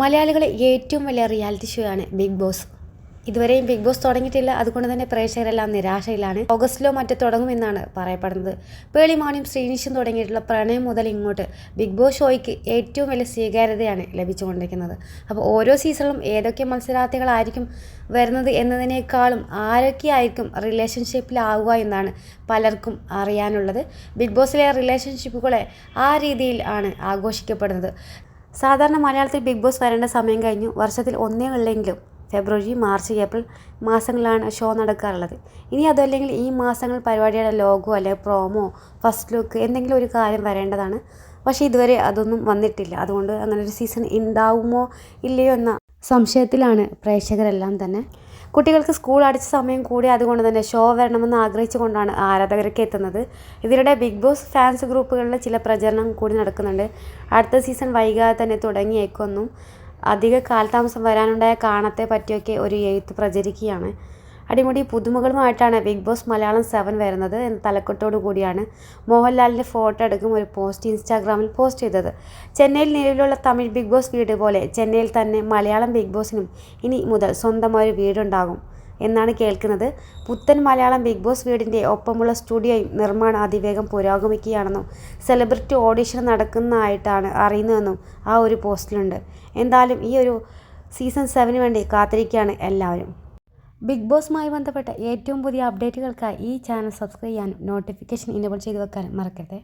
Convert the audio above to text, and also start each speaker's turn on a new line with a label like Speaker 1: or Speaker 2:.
Speaker 1: മലയാളികളെ ഏറ്റവും വലിയ റിയാലിറ്റി ഷോ ആണ് ബിഗ് ബോസ് ഇതുവരെയും ബിഗ് ബോസ് തുടങ്ങിയിട്ടില്ല. അതുകൊണ്ട് തന്നെ പ്രേക്ഷകരെല്ലാം നിരാശയിലാണ്. ഓഗസ്റ്റിലോ മറ്റോ തുടങ്ങുമെന്നാണ് പറയപ്പെടുന്നത്. പേളിമാണിയും ശ്രീനിഷും തുടങ്ങിയിട്ടുള്ള പ്രണയം മുതൽ ഇങ്ങോട്ട് ബിഗ് ബോസ് ഷോയ്ക്ക് ഏറ്റവും വലിയ സ്വീകാര്യതയാണ് ലഭിച്ചുകൊണ്ടിരിക്കുന്നത്. അപ്പോൾ ഓരോ സീസണിലും ഏതൊക്കെ മത്സരാർത്ഥികളായിരിക്കും വരുന്നത് എന്നതിനേക്കാളും ആരൊക്കെയായിരിക്കും റിലേഷൻഷിപ്പിലാവുക എന്നാണ് പലർക്കും അറിയാനുള്ളത്. ബിഗ് ബോസിലെ റിലേഷൻഷിപ്പുകളെ ആ രീതിയിൽ ആണ് ആഘോഷിക്കപ്പെടുന്നത്. സാധാരണ മലയാളത്തിൽ ബിഗ് ബോസ് വരേണ്ട സമയം കഴിഞ്ഞു. വർഷത്തിൽ ഒന്നേ ഉള്ളെങ്കിലും ഫെബ്രുവരി മാർച്ച് ഏപ്രിൽ മാസങ്ങളിലാണ് ഷോ നടക്കാറുള്ളത്. ഇനി അതല്ലെങ്കിൽ ഈ മാസങ്ങൾ പരിപാടിയുടെ ലോഗോ അല്ലെങ്കിൽ പ്രോമോ ഫസ്റ്റ് ലുക്ക് എന്തെങ്കിലും ഒരു കാര്യം വരേണ്ടതാണ്. പക്ഷേ ഇതുവരെ അതൊന്നും വന്നിട്ടില്ല. അതുകൊണ്ട് അങ്ങനെ ഒരു സീസൺ ഉണ്ടാവുമോ ഇല്ലയോ എന്ന സംശയത്തിലാണ് പ്രേക്ഷകരെല്ലാം തന്നെ. കുട്ടികൾക്ക് സ്കൂൾ അടിച്ച സമയം കൂടി അതുകൊണ്ട് തന്നെ ഷോ വരണമെന്ന് ആഗ്രഹിച്ചുകൊണ്ടാണ് ആരാധകരൊക്കെ എത്തുന്നത്. ഇതിനിടെ ബിഗ് ബോസ് ഫാൻസ് ഗ്രൂപ്പുകളിലെ ചില പ്രചരണം കൂടി നടക്കുന്നുണ്ട്. അടുത്ത സീസൺ വൈകാതെ തന്നെ തുടങ്ങിയേക്കൊന്നും. അധിക കാലതാമസം വരാനുണ്ടായ കാണത്തെ പറ്റിയൊക്കെ ഒരു എഴുത്ത് പ്രചരിക്കുകയാണ്. അടിമുടി പുതുമകളുമായിട്ടാണ് ബിഗ് ബോസ് മലയാളം സെവൻ വരുന്നത് എന്ന തലക്കെട്ടോടു കൂടിയാണ് മോഹൻലാലിന്റെ ഫോട്ടോ എടുക്കും ഒരു പോസ്റ്റ് ഇൻസ്റ്റാഗ്രാമിൽ പോസ്റ്റ് ചെയ്തത്. ചെന്നൈയിൽ നിലവിലുള്ള തമിഴ് ബിഗ് ബോസ് വീട് പോലെ ചെന്നൈയിൽ തന്നെ മലയാളം ബിഗ് ബോസിനും ഇനി മുതൽ സ്വന്തമായൊരു വീടുണ്ടാകും എന്നാണ് കേൾക്കുന്നത്. പുത്തൻ മലയാളം ബിഗ് ബോസ് വീടിന്റെ ഒപ്പമുള്ള സ്റ്റുഡിയോയും നിർമ്മാണം അതിവേഗം പുരോഗമിക്കുകയാണെന്നും സെലിബ്രിറ്റി ഓഡിഷൻ നടക്കുന്നതായിട്ടാണ് അറിയുന്നതെന്നും ആ ഒരു പോസ്റ്റിലുണ്ട്. എന്തായാലും ഈ ഒരു സീസൺ സെവന് വേണ്ടി കാത്തിരിക്കുകയാണ് എല്ലാവരും. ബിഗ് ബോസുമായി ബന്ധപ്പെട്ട ഏറ്റവും പുതിയ അപ്ഡേറ്റുകൾക്കായി ഈ ചാനൽ സബ്സ്ക്രൈബ് ചെയ്യാനും നോട്ടിഫിക്കേഷൻ ഇനേബിൾ ചെയ്ത് വെക്കാനും മറക്കരുത്.